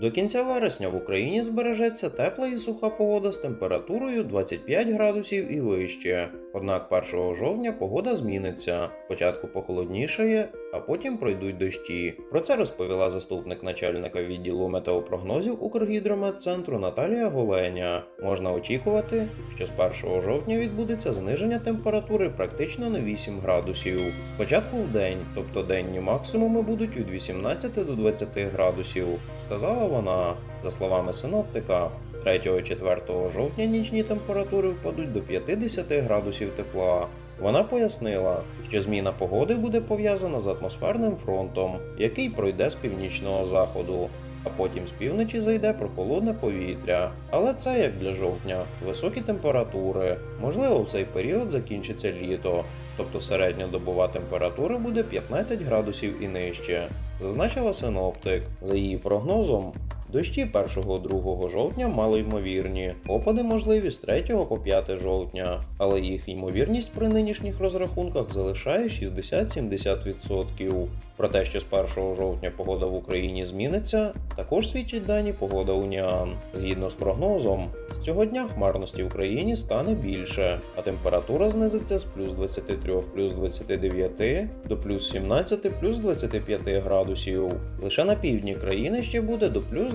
До кінця вересня в Україні збережеться тепла і суха погода з температурою 25 градусів і вище. Однак 1 жовтня погода зміниться. Спочатку похолоднішає, а потім пройдуть дощі. Про це розповіла заступник начальника відділу метеопрогнозів Укргідрометцентру Наталія Голеня. Можна очікувати, що з 1 жовтня відбудеться зниження температури практично на 8 градусів. Спочатку в день, тобто денні максимуми будуть від 18 до 20 градусів, сказала вона. За словами синоптика, 3-4 жовтня нічні температури впадуть до 50 градусів тепла. Вона пояснила, що зміна погоди буде пов'язана з атмосферним фронтом, який пройде з північного заходу, а потім з півночі зайде прохолодне повітря. Але це як для жовтня, високі температури. Можливо, в цей період закінчиться літо, тобто середньодобова температура буде 15 градусів і нижче, зазначила синоптик. За її прогнозом, Дощі 1-2 жовтня малоймовірні, опади можливі з 3 по 5 жовтня, але їх ймовірність при нинішніх розрахунках залишає 60-70%. Про те, що з 1 жовтня погода в Україні зміниться, також свідчить дані погода Уніан. Згідно з прогнозом, з цього дня хмарності в Україні стане більше, а температура знизиться з плюс 23 плюс 29 до плюс 17 плюс 25 градусів. Лише на півдні країни ще буде до плюс